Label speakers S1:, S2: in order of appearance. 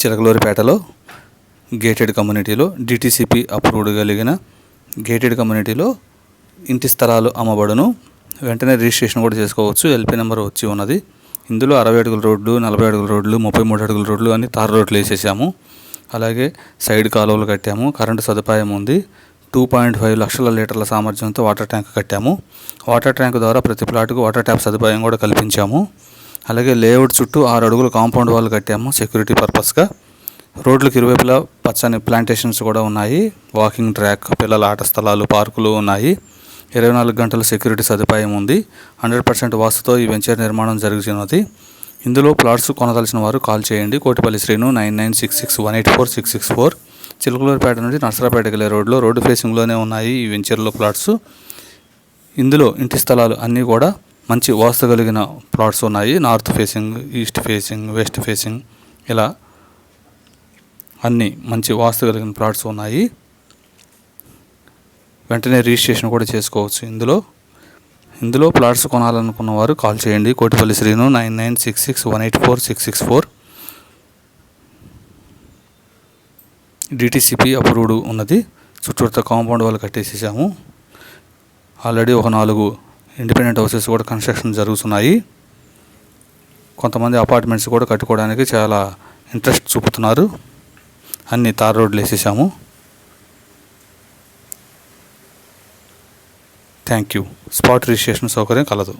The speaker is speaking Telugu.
S1: చిలకలూరిపేటలో గేటెడ్ కమ్యూనిటీలో డిటిసిపి అప్రూవ్డ్ కలిగిన గేటెడ్ కమ్యూనిటీలో ఇంటి స్థలాలు అమ్మబడును. వెంటనే రిజిస్ట్రేషన్ కూడా చేసుకోవచ్చు. ఎల్పి నెంబర్ వచ్చి ఉన్నది. ఇందులో అరవై అడుగుల రోడ్లు నలభై అడుగుల రోడ్లు ముప్పై మూడు అడుగుల రోడ్లు అన్ని తార్ రోడ్లు వేసేసాము. అలాగే సైడ్ కాలువలు కట్టాము. కరెంటు సదుపాయం ఉంది. టూ పాయింట్ ఫైవ్ లక్షల లీటర్ల సామర్థ్యంతో వాటర్ ట్యాంక్ కట్టాము. వాటర్ ట్యాంక్ ద్వారా ప్రతి ప్లాట్కు వాటర్ ట్యాప్ సదుపాయం కూడా కల్పించాము. అలాగే లేఅవుట్ చుట్టూ ఆరు అడుగుల కాంపౌండ్ వాల్ కట్టాము సెక్యూరిటీ పర్పస్గా. రోడ్లకు ఇరువైపులా పచ్చని ప్లాంటేషన్స్ కూడా ఉన్నాయి. వాకింగ్ ట్రాక్ పిల్లల ఆట స్థలాలు పార్కులు ఉన్నాయి. ఇరవై నాలుగు గంటల సెక్యూరిటీ సదుపాయం ఉంది. హండ్రెడ్ పర్సెంట్ వాస్తుతో ఈ వెంచర్ నిర్మాణం జరుగుతున్నది. ఇందులో ప్లాట్స్ కొనదలసిన వారు కాల్ చేయండి. Kotipalli Srinu nine nine six six one eight four six six four. Chilakaluripeta నుండి నర్సరాపేట వెళ్ళే రోడ్లో రోడ్డు ఫేసింగ్లోనే ఉన్నాయి ఈ వెంచర్లో ప్లాట్స్. ఇందులో ఇంటి స్థలాలు అన్నీ కూడా మంచి వాస్తు కలిగిన ప్లాట్స్ ఉన్నాయి. North facing east facing west facing ఇలా అన్నీ మంచి వాస్తు కలిగిన ప్లాట్స్ ఉన్నాయి. వెంటనే రిజిస్ట్రేషన్ కూడా చేసుకోవచ్చు ఇందులో. ఇందులో ప్లాట్స్ కొనాలనుకున్న వారు కాల్ చేయండి. Kotipalli Srinu nine nine six six one eight four six six four. DTCP approved ఉన్నది. చుట్టూర్త కాంపౌండ్ వాళ్ళు కట్టేసేసాము. ఆల్రెడీ ఒక నాలుగు ఇండిపెండెంట్ హౌసెస్ కూడా కన్స్ట్రక్షన్ జరుగుతున్నాయి. కొంతమంది అపార్ట్మెంట్స్ కూడా కట్టుకోవడానికి చాలా ఇంట్రెస్ట్ చూపుతున్నారు. అన్ని తార్ రోడ్లు వేసేసాము. Thank you. స్పాట్ రిజిస్ట్రేషన్ సౌకర్యం కలదు.